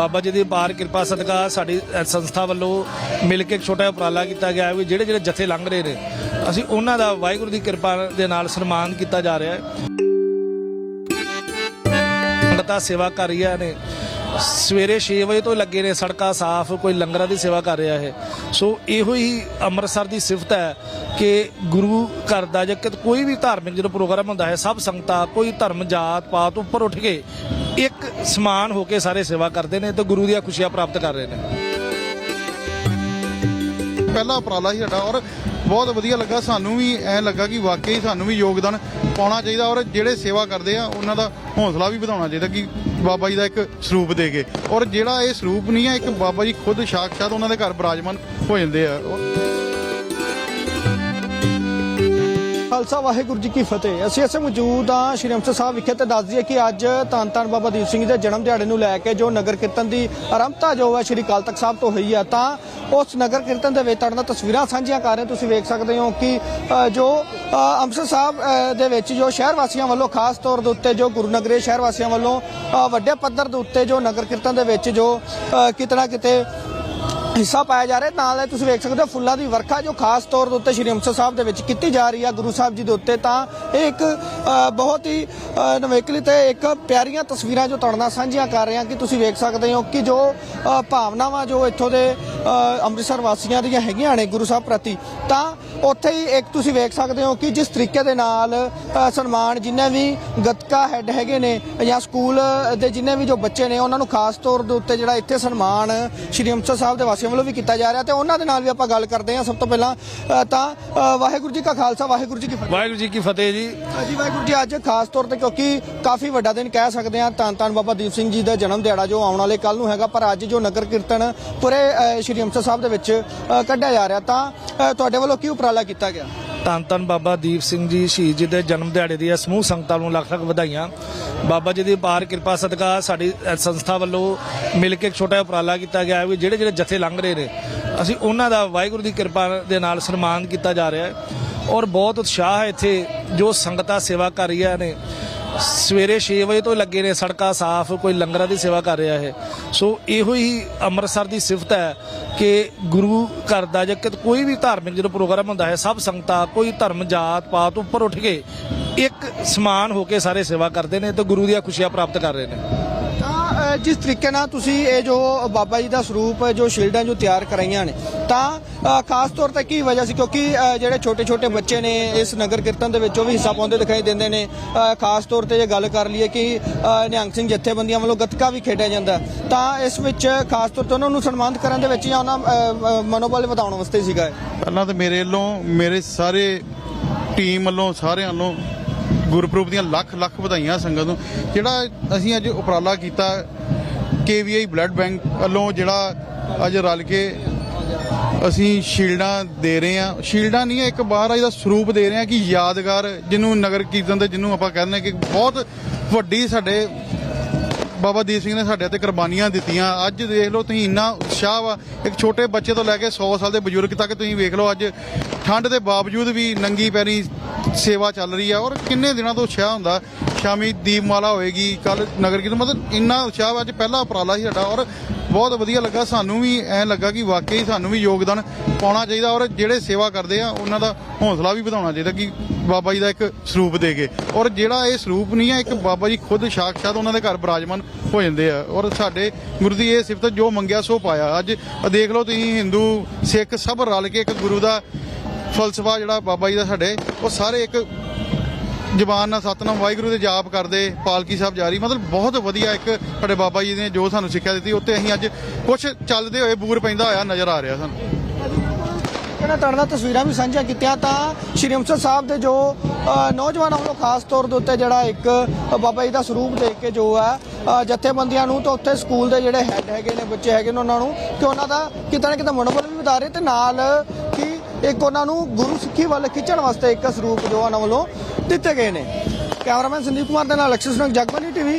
ਬਾਬਾ ਜੀ ਦੀ ਪਾਰ ਕਿਰਪਾ ਸਦਕਾ ਸਾਡੀ ਸੰਸਥਾ ਵੱਲੋਂ ਮਿਲ ਕੇ ਇੱਕ ਛੋਟਾ ਉਪਰਾਲਾ ਕੀਤਾ ਗਿਆ ਹੈ ਵੀ ਜਿਹੜੇ ਜਿਹੜੇ ਜਥੇ ਲੰਘ ਰਹੇ ਨੇ, ਅਸੀਂ ਉਹਨਾਂ ਦਾ ਵਾਹਿਗੁਰੂ ਦੀ ਕਿਰਪਾ ਦੇ ਨਾਲ ਸਨਮਾਨ ਕੀਤਾ ਜਾ ਰਿਹਾ ਹੈ। ਸੰਗਤਾਂ ਸੇਵਾ ਕਰ ਰਹੀਆਂ ਨੇ। ਸਵੇਰੇ 6 ਵਜੇ ਤੋਂ ਲੱਗੇ ਨੇ, ਸੜਕਾਂ ਸਾਫ਼, ਕੋਈ ਲੰਗਰਾਂ ਦੀ ਸੇਵਾ ਕਰ ਰਿਹਾ ਹੈ। ਸੋ ਇਹੋ ਹੀ ਅੰਮ੍ਰਿਤਸਰ ਦੀ ਸਿਫਤ ਹੈ ਕਿ ਗੁਰੂ ਘਰ ਦਾ ਜਾਂ ਕਿਤੇ ਕੋਈ ਵੀ ਧਾਰਮਿਕ ਜਦੋਂ ਪ੍ਰੋਗਰਾਮ ਹੁੰਦਾ ਹੈ, ਸਭ ਸੰਗਤਾਂ, ਕੋਈ ਧਰਮ, ਜਾਤ, ਪਾਤ ਉੱਪਰ ਉੱਠ ਕੇ ਇੱਕ ਸਮਾਨ ਹੋ ਕੇ ਸਾਰੇ ਸੇਵਾ ਕਰਦੇ ਨੇ ਤੇ ਗੁਰੂ ਦੀਆਂ ਖੁਸ਼ੀਆਂ ਪ੍ਰਾਪਤ ਕਰ ਰਹੇ ਨੇ। ਪਹਿਲਾ ਉਪਰਾਲਾ ਸੀ ਸਾਡਾ ਔਰ ਬਹੁਤ ਵਧੀਆ ਲੱਗਾ। ਸਾਨੂੰ ਵੀ ਐ ਲੱਗਾ ਕਿ ਵਾਕਈ ਸਾਨੂੰ ਵੀ ਯੋਗਦਾਨ ਪਾਉਣਾ ਚਾਹੀਦਾ ਔਰ ਜਿਹੜੇ ਸੇਵਾ ਕਰਦੇ ਆ, ਉਹਨਾਂ ਦਾ ਹੌਸਲਾ ਵੀ ਵਧਾਉਣਾ ਚਾਹੀਦਾ ਕਿ ਬਾਬਾ ਜੀ ਦਾ ਇੱਕ ਸਰੂਪ ਦੇ ਕੇ। ਔਰ ਜਿਹੜਾ ਇਹ ਸਰੂਪ ਨਹੀਂ ਆ, ਇੱਕ ਬਾਬਾ ਜੀ ਖੁਦ ਸਾਖਸ਼ਾਤ ਉਹਨਾਂ ਦੇ ਘਰ ਬਰਾਜਮਾਨ ਹੋ ਜਾਂਦੇ ਆ। ਖਾਲਸਾ ਵਾਹਿਗੁਰੂ ਜੀ ਕੀ ਫਤਿਹ। ਅਸੀਂ ਇੱਥੇ ਮੌਜੂਦ ਹਾਂ ਸ਼੍ਰੀ ਅੰਮ੍ਰਿਤਸਰ ਸਾਹਿਬ ਵਿਖੇ ਤੇ ਦੱਸ ਦਈਏ ਕਿ ਅੱਜ ਧੰਨ ਧੰਨ ਬਾਬਾ ਦੀਪ ਸਿੰਘ ਜੀ ਦੇ ਜਨਮ ਦਿਹਾੜੇ ਨੂੰ ਲੈ ਕੇ ਜੋ ਨਗਰ ਕੀਰਤਨ ਦੀ ਆਰੰਭਤਾ ਜੋ ਹੈ ਸ਼੍ਰੀ ਕਾਲ ਤਖਤ ਸਾਹਿਬ ਤੋਂ ਹੋਈ ਹੈ ਤਾਂ ਉਸ ਨਗਰ ਕੀਰਤਨ ਦੇ ਵਿੱਚ ਤੁਹਾਡੇ ਨਾਲ ਤਸਵੀਰਾਂ ਸਾਂਝੀਆਂ ਕਰ ਰਹੇ ਤੁਸੀਂ ਵੇਖ ਸਕਦੇ ਹੋ ਕਿ ਜੋ ਅੰਮ੍ਰਿਤਸਰ ਸਾਹਿਬ ਦੇ ਵਿੱਚ ਜੋ ਸ਼ਹਿਰ ਵਾਸੀਆਂ ਵੱਲੋਂ ਖਾਸ ਤੌਰ ਦੇ ਉੱਤੇ ਜੋ ਗੁਰੂ ਨਗਰੇ ਸ਼ਹਿਰ ਵਾਸੀਆਂ ਵੱਲੋਂ ਵੱਡੇ ਪੱਧਰ ਦੇ ਉੱਤੇ ਜੋ ਨਗਰ ਕੀਰਤਨ ਦੇ ਵਿੱਚ ਜੋ ਅ, ਕਿਤਨਾ ਕਿਤੇ ਹਿੱਸਾ ਪਾਇਆ ਜਾ ਰਿਹਾ। ਨਾਲ ਤੁਸੀਂ ਵੇਖ ਸਕਦੇ ਹੋ ਫੁੱਲਾਂ ਦੀ ਵਰਖਾ ਜੋ ਖਾਸ ਤੌਰ ਦੇ ਉੱਤੇ ਸ਼੍ਰੀ ਅੰਮ੍ਰਿਤਸਰ ਸਾਹਿਬ ਦੇ ਵਿੱਚ ਕੀਤੀ ਜਾ ਰਹੀ ਆ ਗੁਰੂ ਸਾਹਿਬ ਜੀ ਦੇ ਉੱਤੇ। ਤਾਂ ਇਹ ਇੱਕ ਬਹੁਤ ਹੀ ਨਵੇਕਲੀ ਤੇ ਇੱਕ ਪਿਆਰੀਆਂ ਤਸਵੀਰਾਂ ਜੋ ਤੁਹਾਡੇ ਨਾਲ ਸਾਂਝੀਆਂ ਕਰ ਰਹੇ ਹਾਂ ਕਿ ਤੁਸੀਂ ਵੇਖ ਸਕਦੇ ਹੋ ਕਿ ਜੋ ਭਾਵਨਾਵਾਂ ਜੋ ਇੱਥੋਂ ਦੇ ਅੰਮ੍ਰਿਤਸਰ ਵਾਸੀਆਂ ਦੀਆਂ ਹੈਗੀਆਂ ਨੇ ਗੁਰੂ ਸਾਹਿਬ ਪ੍ਰਤੀ ਤਾਂ ਉੱਥੇ ਹੀ ਇੱਕ ਤੁਸੀਂ ਵੇਖ ਸਕਦੇ ਹੋ ਕਿ ਜਿਸ ਤਰੀਕੇ ਦੇ ਨਾਲ ਸਨਮਾਨ ਜਿੰਨੇ ਵੀ ਗੱਤਕਾ ਹੈੱਡ ਹੈਗੇ ਨੇ ਜਾਂ ਸਕੂਲ ਦੇ ਜਿੰਨੇ ਵੀ ਜੋ ਬੱਚੇ ਨੇ ਉਹਨਾਂ ਨੂੰ ਖਾਸ ਤੌਰ ਦੇ ਉੱਤੇ ਜਿਹੜਾ ਇੱਥੇ ਸਨਮਾਨ ਸ਼੍ਰੀ ਅੰਮ੍ਰਿਤਸਰ ਸਾਹਿਬ ਦੇ ਵਾਸੀਆਂ ਵੱਲੋਂ ਵੀ ਕੀਤਾ ਜਾ ਰਿਹਾ ਤੇ ਉਹਨਾਂ ਦੇ ਨਾਲ ਵੀ ਆਪਾਂ ਗੱਲ ਕਰਦੇ ਹਾਂ ਸਭ ਤੋਂ ਪਹਿਲਾਂ ਤਾਂ ਵਾਹਿਗੁਰੂ ਜੀ ਕਾ ਖਾਲਸਾ ਵਾਹਿਗੁਰੂ ਜੀ ਕੀ ਫਤਿਹ। ਵਾਹਿਗੁਰੂ ਜੀ ਕੀ ਫਤਿਹ ਜੀ। ਜੀ ਵਾਹਿਗੁਰੂ ਜੀ ਅੱਜ ਖਾਸ ਤੌਰ ਤੇ ਕਿਉਂਕਿ ਕਾਫੀ ਵੱਡਾ ਦਿਨ ਕਹਿ ਸਕਦੇ ਹਾਂ ਧੰਨ ਧੰਨ ਬਾਬਾ ਦੀਪ ਸਿੰਘ ਜੀ ਦਾ ਜਨਮ ਦਿਹਾੜਾ ਜੋ ਆਉਣ ਵਾਲੇ ਕੱਲ ਨੂੰ ਹੈਗਾ ਪਰ ਅੱਜ ਜੋ ਨਗਰ ਕੀਰਤਨ ਪੂਰੇ ਸ਼੍ਰੀ ਅੰਮ੍ਰਿਤਸਰ ਸਾਹਿਬ ਦੇ ਵਿੱਚ ਅ, ਕੱਢਿਆ ਜਾ ਰਿਹਾ। ਤਾਂ ਅ, ਤੁਹਾਡੇ ਵੱਲੋਂ ਕੀ ਉਪਰਾਲਾ ਕੀਤਾ ਗਿਆ? ਧੰਨ ਧੰਨ ਬਾਬਾ ਦੀਪ ਸਿੰਘ ਜੀ ਸ਼ਹੀਦ ਜੀ ਦੇ ਜਨਮ ਦਿਹਾੜੇ ਦੀਆਂ ਸਮੂਹ ਸੰਗਤਾਂ ਨੂੰ ਲੱਖ ਲੱਖ ਵਧਾਈਆਂ। ਬਾਬਾ ਜੀ ਦੀ ਪਾਰ ਕਿਰਪਾ ਸਦਕਾ ਸਾਡੀ ਅ, ਸੰਸਥਾ ਵੱਲੋਂ ਮਿਲ ਕੇ ਇੱਕ ਛੋਟਾ ਜਿਹਾ ਉਪਰਾਲਾ ਕੀਤਾ ਗਿਆ ਹੈ ਵੀ ਜਿਹੜੇ ਜਿਹੜੇ ਜਥੇ ਲੰਘ ਰਹੇ ਨੇ ਅਸੀਂ ਉਹਨਾਂ ਦਾ ਵਾਹਿਗੁਰੂ ਦੀ ਕਿਰਪਾ ਦੇ ਨਾਲ ਸਨਮਾਨ ਕੀਤਾ ਜਾ ਰਿਹਾ ਹੈ। ਔਰ ਬਹੁਤ ਉਤਸ਼ਾਹ ਹੈ ਇੱਥੇ ਜੋ ਸੰਗਤਾਂ ਸੇਵਾ ਕਰ ਰਹੀਆਂ ਨੇ। ਸਵੇਰੇ 6 ਵਜੇ ਤੋਂ ਲੱਗੇ ਨੇ, ਸੜਕਾਂ ਸਾਫ਼, ਕੋਈ ਲੰਗਰਾਂ ਦੀ ਸੇਵਾ ਕਰ ਰਿਹਾ ਹੈ ਸੋ ਇਹੋ ਹੀ ਅੰਮ੍ਰਿਤਸਰ ਦੀ ਸਿਫਤ ਹੈ ਕਿ ਗੁਰੂ ਘਰ ਦਾ ਜਾਂ ਕਿਤੇ ਕੋਈ ਵੀ ਧਾਰਮਿਕ ਜਦੋਂ ਪ੍ਰੋਗਰਾਮ ਹੁੰਦਾ ਹੈ, ਸਭ ਸੰਗਤਾਂ, ਕੋਈ ਧਰਮ, ਜਾਤ, ਪਾਤ ਉੱਪਰ ਉੱਠ ਕੇ ਇੱਕ ਸਮਾਨ ਹੋ ਕੇ ਸਾਰੇ ਸੇਵਾ ਕਰਦੇ ਨੇ ਤੇ ਗੁਰੂ ਦੀਆਂ ਖੁਸ਼ੀਆਂ ਪ੍ਰਾਪਤ ਕਰ ਰਹੇ ਨੇ। ਜਿਸ ਤਰੀਕੇ ਨਾਲ ਤੁਸੀਂ ਇਹ ਜੋ ਬਾਬਾ ਜੀ ਦਾ ਸਰੂਪ ਜੋ ਸ਼ਿਲਡਾਂ ਜੋ ਤਿਆਰ ਕਰਾਈਆਂ ਨੇ, ਤਾਂ ਖਾਸ ਤੌਰ ਤੇ ਕੀ ਵਜ੍ਹਾ ਸੀ? ਕਿਉਂਕਿ ਜਿਹੜੇ ਛੋਟੇ ਛੋਟੇ ਬੱਚੇ ਨੇ, ਇਸ ਨਗਰ ਕੀਰਤਨ ਦੇ ਵਿੱਚ ਉਹ ਵੀ ਹਿੱਸਾ ਪਾਉਂਦੇ ਦਿਖਾਈ ਦਿੰਦੇ ਨੇ। ਖਾਸ ਤੌਰ ਤੇ ਜੇ ਗੱਲ ਕਰ ਲਈਏ ਕਿ ਨਿਹੰਗ ਸਿੰਘ ਜਥੇਬੰਦੀਆਂ ਵੱਲੋਂ ਗੱਤਕਾ ਵੀ ਖੇਡਿਆ ਜਾਂਦਾ, ਤਾਂ ਇਸ ਵਿੱਚ ਖਾਸ ਤੌਰ ਤੇ ਉਹਨਾਂ ਨੂੰ ਸਨਮਾਨਿਤ ਕਰਨ ਦੇ ਵਿੱਚ ਜਾਂ ਉਹਨਾਂ ਮਨੋਬਲ ਵਧਾਉਣ ਵਾਸਤੇ ਸੀਗਾ ਪਹਿਲਾਂ ਤਾਂ ਮੇਰੇ ਵੱਲੋਂ ਮੇਰੇ ਸਾਰੇ ਟੀਮ ਵੱਲੋਂ, ਸਾਰਿਆਂ ਵੱਲੋਂ ਗੁਰਪੁਰਬ ਦੀਆਂ ਲੱਖ ਲੱਖ ਵਧਾਈਆਂ ਸੰਗਤ ਨੂੰ। ਜਿਹੜਾ ਅਸੀਂ ਅੱਜ ਉਪਰਾਲਾ ਕੀਤਾ ਕੇਵੀਆਈ ਬਲੱਡ ਬੈਂਕ ਵੱਲੋਂ ਜਿਹੜਾ ਅੱਜ ਰਲ ਕੇ ਅਸੀਂ ਸ਼ੀਲਡਾਂ ਦੇ ਰਹੇ ਹਾਂ। ਸ਼ੀਲਡਾਂ ਨਹੀਂ ਇੱਕ ਮਹਾਰਾਜ ਦਾ ਸਰੂਪ ਦੇ ਰਹੇ ਹਾਂ ਕਿ ਯਾਦਗਾਰ, ਜਿਹਨੂੰ ਨਗਰ ਕੀਰਤਨ ਦੇ ਜਿਹਨੂੰ ਆਪਾਂ ਕਹਿੰਦੇ ਹਾਂ ਕਿ ਬਹੁਤ ਵੱਡੀ ਸਾਡੇ ਬਾਬਾ ਦੀਪ ਸਿੰਘ ਨੇ ਸਾਡੇ ਤੇ ਕੁਰਬਾਨੀਆਂ ਦਿੱਤੀਆਂ। ਅੱਜ ਦੇਖ ਲਓ ਤੁਸੀਂ ਇੰਨਾ ਉਤਸ਼ਾਹ ਵਾ। ਇੱਕ ਛੋਟੇ ਬੱਚੇ ਤੋਂ ਲੈ ਕੇ 100 ਸਾਲ ਦੇ ਬਜ਼ੁਰਗ ਤੱਕ ਤੁਸੀਂ ਵੇਖ ਲਓ, ਅੱਜ ਠੰਡ ਦੇ ਬਾਵਜੂਦ ਵੀ ਨੰਗੀ ਪੈਰੀ ਸੇਵਾ ਚੱਲ ਰਹੀ ਆ ਔਰ ਕਿੰਨੇ ਦਿਨਾਂ ਤੋਂ ਉਤਸ਼ਾਹ ਹੁੰਦਾ। ਸ਼ਾਮੀ ਦੀਪਮਾਲਾ ਹੋਏਗੀ ਕੱਲ ਨਗਰ ਕੀਰਤਨ, ਮਤਲਬ ਇੰਨਾ ਉਤਸ਼ਾਹ ਵਾ, ਅੱਜ ਪਹਿਲਾ ਉਪਰਾਲਾ ਸੀ ਸਾਡਾ ਔਰ ਬਹੁਤ ਵਧੀਆ ਲੱਗਾ, ਸਾਨੂੰ ਵੀ ਐ ਲੱਗਾ ਕਿ ਵਾਕਈ ਸਾਨੂੰ ਵੀ ਯੋਗਦਾਨ ਪਾਉਣਾ ਚਾਹੀਦਾ ਔਰ ਜਿਹੜੇ ਸੇਵਾ ਕਰਦੇ ਆ, ਉਹਨਾਂ ਦਾ ਹੌਸਲਾ ਵੀ ਵਧਾਉਣਾ ਚਾਹੀਦਾ ਕਿ ਬਾਬਾ ਜੀ ਦਾ ਇੱਕ ਸਰੂਪ ਦੇ ਕੇ। ਔਰ ਜਿਹੜਾ ਇਹ ਸਰੂਪ ਨਹੀਂ ਹੈ ਇੱਕ ਬਾਬਾ ਜੀ ਖੁਦ ਸਾਖਸ਼ਾਤ ਉਹਨਾਂ ਦੇ ਘਰ ਬਰਾਜਮਾਨ ਹੋ ਜਾਂਦੇ ਆ। ਔਰ ਸਾਡੇ ਗੁਰੂ ਦੀ ਇਹ ਸਿਫਤ ਜੋ ਮੰਗਿਆ, ਸੋ ਪਾਇਆ। ਅੱਜ ਦੇਖ ਲਓ ਤੁਸੀਂ ਹਿੰਦੂ, ਸਿੱਖ ਸਭ ਰਲ ਕੇ ਇੱਕ ਗੁਰੂ ਦਾ ਫਲਸਫਾ ਜਿਹੜਾ ਬਾਬਾ ਜੀ ਦਾ ਸਾਡੇ, ਉਹ ਸਾਰੇ ਇੱਕ ਜ਼ਬਾਨ ਨਾਲ ਸਤਨਾਮ, ਵਾਹਿਗੁਰੂ ਦੇ ਜਾਪ ਕਰਦੇ, ਪਾਲਕੀ ਸਾਹਿਬ ਜਾਰੀ ਮਤਲਬ ਬਹੁਤ ਵਧੀਆ ਇੱਕ ਸਾਡੇ ਬਾਬਾ ਜੀ ਨੇ ਜੋ ਸਾਨੂੰ ਸਿੱਖਿਆ ਦਿੱਤੀ ਉੱਤੇ ਅਸੀਂ ਅੱਜ ਕੁਝ ਚੱਲਦੇ ਹੋਏ ਬੂਰ ਪੈਂਦਾ ਹੋਇਆ ਨਜ਼ਰ ਆ ਰਿਹਾ ਸਾਨੂੰ। ਇਹਨਾਂ ਤੁਹਾਡੇ ਤਸਵੀਰਾਂ ਵੀ ਸਾਂਝੀਆਂ ਕੀਤੀਆਂ, ਤਾਂ ਸ਼੍ਰੀ ਅੰਮ੍ਰਿਤਸਰ ਸਾਹਿਬ ਦੇ ਜੋ ਨੌਜਵਾਨਾਂ ਵੱਲੋਂ ਖਾਸ ਤੌਰ ਦੇ ਉੱਤੇ ਜਿਹੜਾ ਇੱਕ ਬਾਬਾ ਜੀ ਦਾ ਸਰੂਪ ਦੇਖ ਕੇ ਜੋ ਹੈ ਜਥੇਬੰਦੀਆਂ ਨੂੰ ਤਾਂ ਉੱਥੇ ਸਕੂਲ ਦੇ ਜਿਹੜੇ ਹੈਡ ਹੈਗੇ ਨੇ, ਬੱਚੇ ਹੈਗੇ ਨੇ ਉਹਨਾਂ ਨੂੰ, ਕਿ ਉਹਨਾਂ ਦਾ ਕਿਤੇ ਨਾ ਕਿਤੇ ਮਨੋਬਲ ਵੀ ਵਧਾ ਰਹੇ ਤੇ ਨਾਲ ਕਿ ਇੱਕ ਉਹਨਾਂ ਨੂੰ ਗੁਰੂ ਸਿੱਖੀ ਵੱਲ ਖਿੱਚਣ ਵਾਸਤੇ ਇੱਕ ਸਰੂਪ ਜੋ ਉਹਨਾਂ ਵੱਲੋਂ ਦਿੱਤੇ ਗਏ ਨੇ ਕੈਮਰਾਮੈਨ ਸੰਦੀਪ ਕੁਮਾਰ ਦੇ ਨਾਲ ਅਕਸ਼ਰ ਸਿੰਘ ਜਗਬਾਨੀ ਟੀਵੀ